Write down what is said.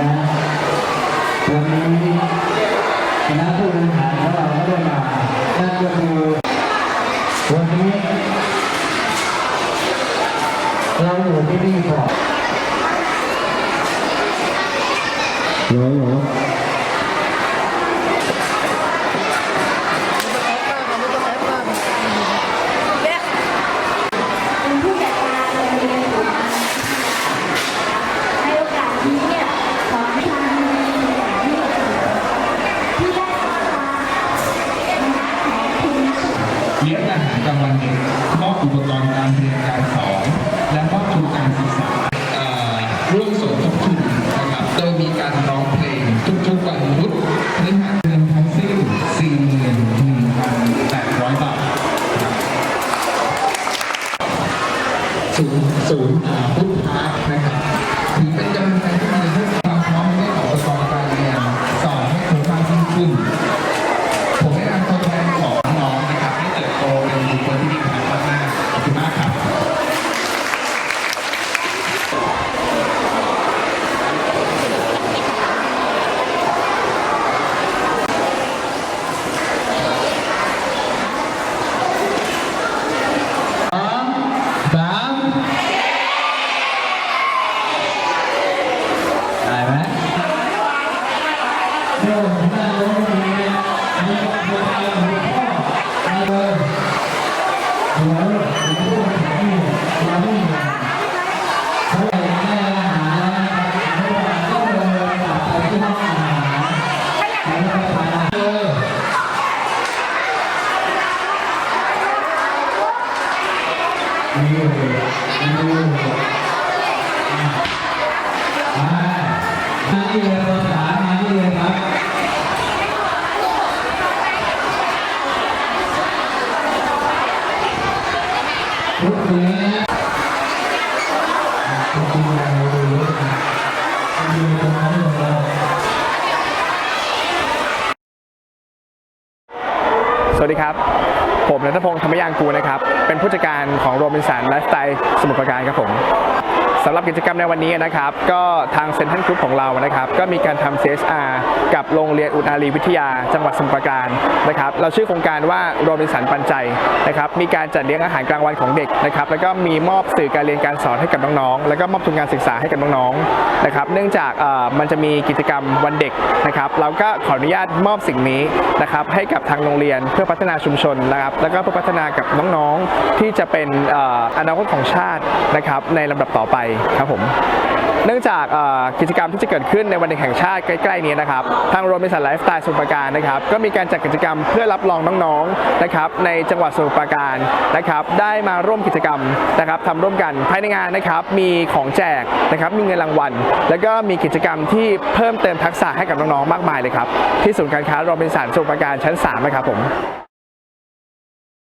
นะวันนี้คณะผู้บริหารของเราก็ได้มานั่นก็คือวันนี้เราอยู่ที่นี่ก่อนโหรอหรอ รกลางวันเด็กมอบอุปกรณ์การเรียนการสอนและมอบทุนการศึกษาร่วมสมทบทุนนะครับโดยมีการร้องเพลงทุกๆวันพุธพฤหัสเงินทั้งสิ้น41,800 บาทนะครับศูนย์ศูนย์พุทธะนะครับถือเป็นกำลังใจที่ดีให้ความพร้อมในเรื่องของอุปกรณ์การเรียนสอนให้คุ้มค่ายิ่งขึ้น นี่เลยนี่เลยมามาที่เลยภาษามาที่เลยครับทุกนี้จริงๆเราดูเยอะนะดูตรงนั้นเลยสวัสดีครับ ผมนัทพงศ์ธรรมยางกูนะครับ เป็นผู้จัดการของโรบินสันไลฟ์สไตล์สมุทรปราการครับผม สำหรับกิจกรรมในวันนี้นะครับ ก็ทางเซ็นทรัลกรุ๊ปของเรานะครับ ก็มีการทำ CSR กับโรงเรียนอุตอารีวิทยา จังหวัดสมุทรปราการนะครับ เราชื่อโครงการว่าโรบินสันปันใจนะครับ มีการจัดเลี้ยงอาหารกลางวันของเด็กนะครับ แล้วก็มีมอบสื่อการเรียนการสอนให้กับน้องๆ แล้วก็มอบทุนการศึกษาให้กับน้องๆนะครับ เนื่องจากเอ่อมันจะมีกิจกรรมวันเด็กนะครับ เราก็ขออนุญาตมอบสิ่งนี้นะครับให้กับทางโรงเรียนเพื่อพัฒนาชุมชนนะครับ แล้วก็เพื่อพัฒนากับน้องๆที่จะเป็นเอ่ออนาคตของชาตินะครับในลำดับต่อไปครับผมเนื่องจากกิจกรรมที่จะเกิดขึ้นในวันเด็กแห่งชาติใกล้ๆนี้นะครับ ทางโรบินสันไลฟ์สไตล์สมุทรปราการนะครับ ก็มีการจัดกิจกรรมเพื่อรับรองน้องๆนะครับในจังหวัดสมุทรปราการนะครับ ได้มาร่วมกิจกรรมนะครับทำร่วมกันภายในงานนะครับ มีของแจกนะครับ มีเงินรางวัล แล้วก็มีกิจกรรมที่เพิ่มเติมทักษะให้กับน้องๆมากมายเลยครับ ที่ศูนย์การค้าโรบินสันสมุทรปราการชั้น3นะครับผม